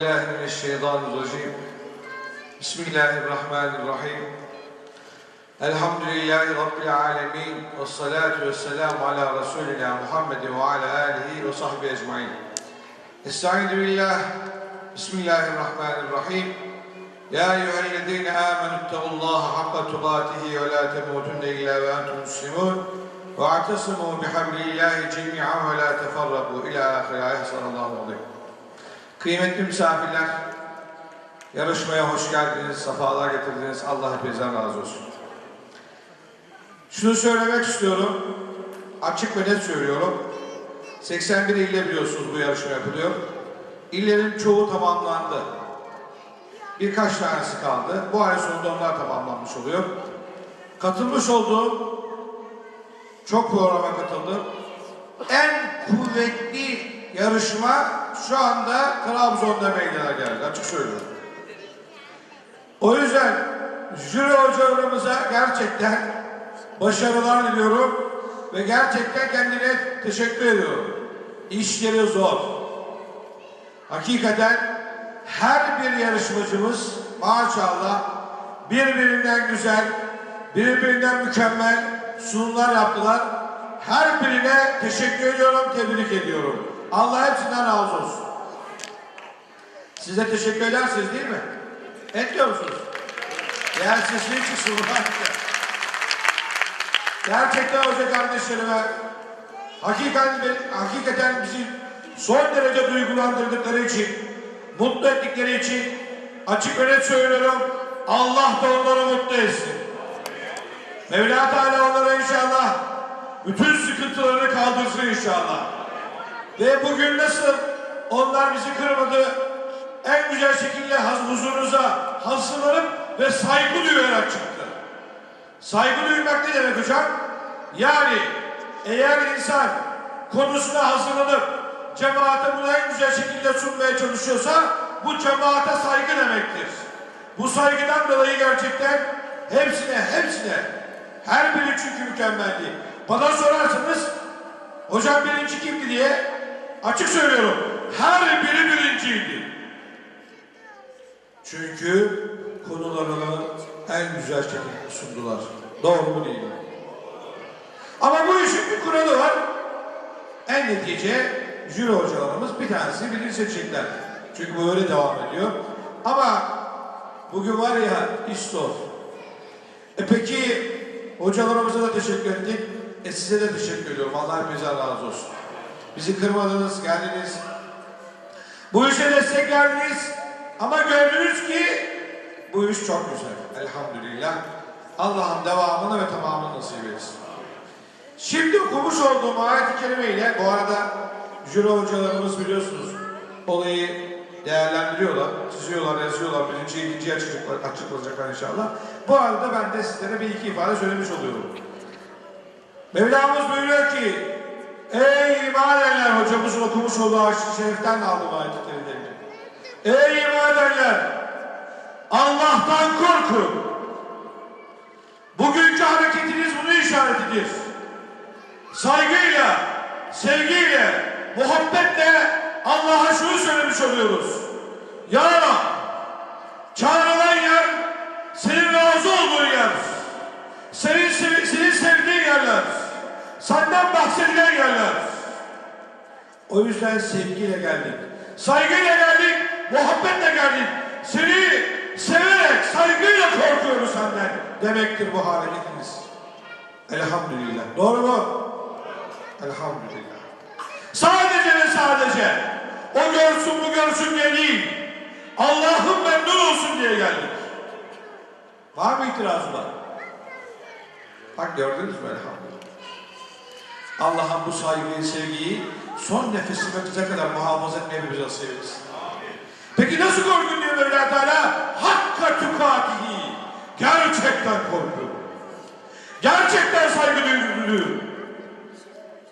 Euzubillahimineşşeytanirracim. Bismillahirrahmanirrahim. Elhamdülillahi Rabbil alemin. Ve salatu ve selamu ala Resulina Muhammedin ve ala alihi ve sahbihi ecmain. Estaizu billah. Bismillahirrahmanirrahim. Ya eyyühellezine amenüttegullaha hakka tukatihi ve la temutunne illa ve entum muslimun. Ve atasimu bihablillahi cemi'an ve la teferraku ila ahire. Ehsanallahu aleykum. Kıymetli misafirler, yarışmaya hoş geldiniz, sefalar getirdiniz. Allah hepinizden razı olsun. Şunu söylemek istiyorum, açık ve net söylüyorum. 81 ilde biliyorsunuz bu yarışma yapılıyor. İllerin çoğu tamamlandı. Birkaç tanesi kaldı. Bu ay sonunda onlar tamamlanmış oluyor. Katılmış olduğum çok programa katıldım. En kuvvetli yarışma şu anda Trabzon'da meydana geldi. Açık söylüyorum. O yüzden jüri hocalarımıza gerçekten başarılar diliyorum ve gerçekten kendine teşekkür ediyorum. İşleri zor. Hakikaten her bir yarışmacımız maşallah birbirinden güzel, birbirinden mükemmel sunumlar yaptılar. Her birine teşekkür ediyorum, tebrik ediyorum. Allah hepsinden razı olsun. Size teşekkür edersiniz değil mi? Etmiyor musunuz? Eğer sesini çıksın. Gerçekten hoca kardeşlerime hakikaten, hakikaten bizi son derece duygulandırdıkları için, mutlu ettikleri için açık net söylüyorum. Allah da onları mutlu etsin. Mevla Teala onlara inşallah bütün sıkıntılarını kaldırsın inşallah. Ve bugün nasıl onlar bizi kırmadı, en güzel şekilde huzurunuza hazırlanıp ve saygı duyarak çıktı. Saygı duymak ne demek hocam? Yani eğer insan konusuna hazırlanıp cemaate bunu en güzel şekilde sunmaya çalışıyorsa bu cemaate saygı demektir. Bu saygıdan dolayı gerçekten hepsine hepsine her biri çünkü mükemmeldi. Bana sorarsanız hocam birinci kimdi diye açık söylüyorum. Her biri birinciydi. Çünkü konularını en güzel şekilde sundular. Doğru mu değil mi? Ama bu işin bir kuralı var. En netice jüri hocalarımız bir tanesi birini seçecekler. Çünkü bu öyle devam ediyor. Ama bugün var ya iş. E peki hocalarımıza da teşekkür ettik. E size de teşekkür ediyorum. Allah hepinizden razı olsun. Bizi kırmadınız, geldiniz. Bu işe destek verdiniz. Ama gördünüz ki bu iş çok güzel. Elhamdülillah. Allah'ın devamını ve tamamını nasip etsin. Şimdi okumuş olduğum ayet-i kerimeyle bu arada jüri hocalarımız biliyorsunuz olayı değerlendiriyorlar, çiziyorlar, yazıyorlar. Birinci, ikinci açıklayacaklar, açıklayacaklar inşallah. Bu arada ben de sizlere bir iki ifade söylemiş oluyorum. Mevlamız buyuruyor ki Ey iman edenler hocamızın okumuş olduğu Aşk-ı Şerif'ten aldım ayet-i. Ey iman edenler Allah'tan korkun. Bugünkü hareketiniz bunu işaretidir. Saygıyla, sevgiyle, muhabbetle Allah'a şunu söylemiş oluyoruz. Senden bahsedilen yerler. O yüzden sevgiyle geldik. Saygıyla geldik, muhabbetle geldik. Seni severek, saygıyla korkuyoruz senden demektir bu hareketimiz. Elhamdülillah. Doğru mu? Elhamdülillah. Sadece ve sadece o görsün bu görsün diye değil. Allah'ım memnun olsun diye geldik. Var mı itirazı var? Bak gördünüz mü elhamdülillah. Allah'ın bu saygıyı, sevgiyi son nefesimize kadar muhafaza etmeyi bize nasip etsin. Peki nasıl korkun diyor Mevla Teala? Hakka tukatihi. Gerçekten korkun. Gerçekten saygı duyulur.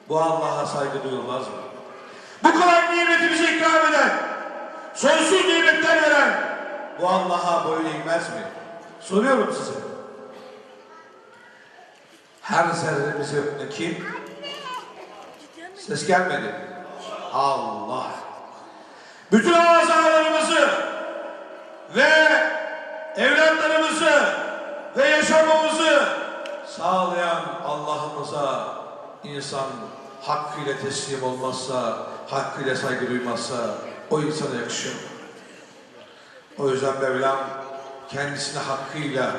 Bu Allah'a saygı duyulmaz mı? Bu kadar nimeti bize ikram eden, sonsuz nimetler veren, bu Allah'a boyun eğmez mi? Soruyorum size. Her zerremizi kim? Ses gelmedi. Allah. bütün azalarımızı ve evlatlarımızı ve yaşamamızı sağlayan Allah'ımıza insan hakkıyla teslim olmazsa, hakkıyla saygı duymazsa o insana yakışır. mı? O yüzden Mevlam kendisine hakkıyla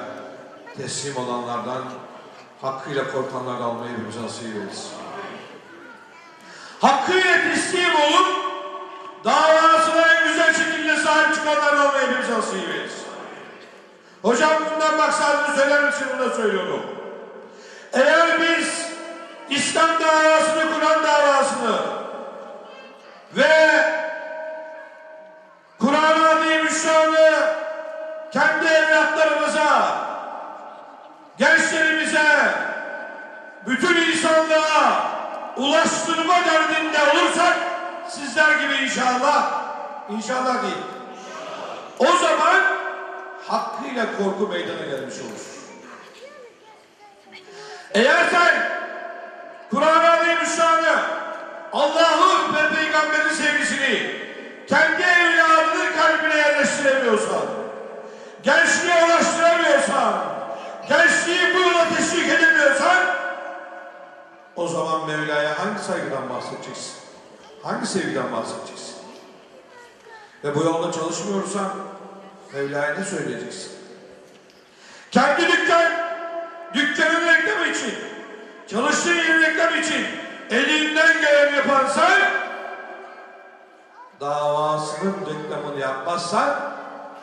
teslim olanlardan, hakkıyla korkanlardan almayı bize nasip eylesin. Hakkıyla teslim olup davasına en güzel şekilde sahip çıkanlardan olmayı bize nasip eylesin. Hocam bundan maksadını söyler misin? Bunu da söylüyorum. Eğer biz İslam davasını, Kur'an davasını ve Kur'an-ı Azimüşşan'ı kendi evlatlarımıza, gençlerimize, bütün insanlığa ulaştırma derdinde olursak sizler gibi inşallah, inşallah değil. O zaman hakkıyla korku meydana gelmiş olur. Eğer sen Kur'an-ı Azimüşşan'ı, Allah'ın ve Peygamberin sevgisini kendi evladının kalbine yerleştiremiyorsan, gençliğe ulaştıramıyorsan, saygıdan bahsedeceksin? Hangi sevgiden bahsedeceksin? Ve bu yolda çalışmıyorsan Mevla'ya ne söyleyeceksin? Kendi dükkan, dükkanın reklamı için, çalıştığın yerin reklam için elinden geleni yapan sen, davasının reklamını yapmazsan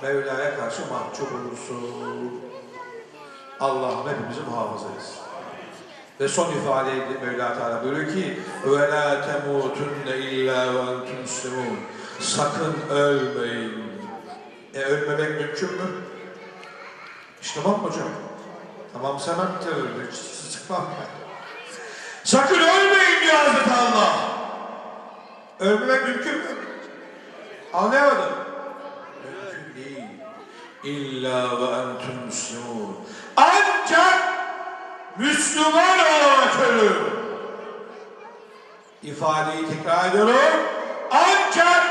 Mevla'ya karşı mahcup olursun. Allah'ım hepimizi muhafaza etsin. Ve son ifadeyle Mevla Teala buyuruyor ki وَلَا تَمُوتُنَّ اِلَّا وَاَنْتُمْ مُسْلِمُونَ Sakın ölmeyin. E ölmemek mümkün mü? İşte bak hocam. Tamam sen terör, hiç sıkmam ben. Sakın ölmeyin diyor Hazreti Allah. Ölmemek mümkün mü? Anlayamadım. Mümkün değil. İlla ve entüm müslümun. Müslüman olarak ölür. İfadeyi tekrar ediyorum. Ancak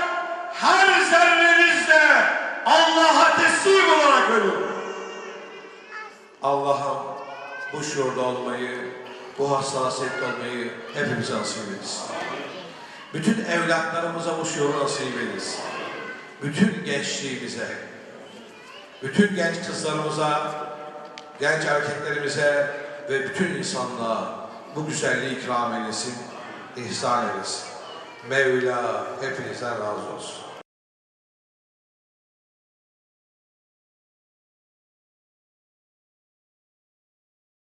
her zerrenizle Allah'a teslim olarak ölür. Allah'ım bu şuurda olmayı, bu hassasiyette olmayı hepimize nasip. Bütün evlatlarımıza bu şuuru nasip. Bütün gençliğimize, bütün genç kızlarımıza, genç erkeklerimize ve bütün insanlığa bu güzelliği ikram eylesin, ihsan eylesin. Mevla hepinizden razı olsun.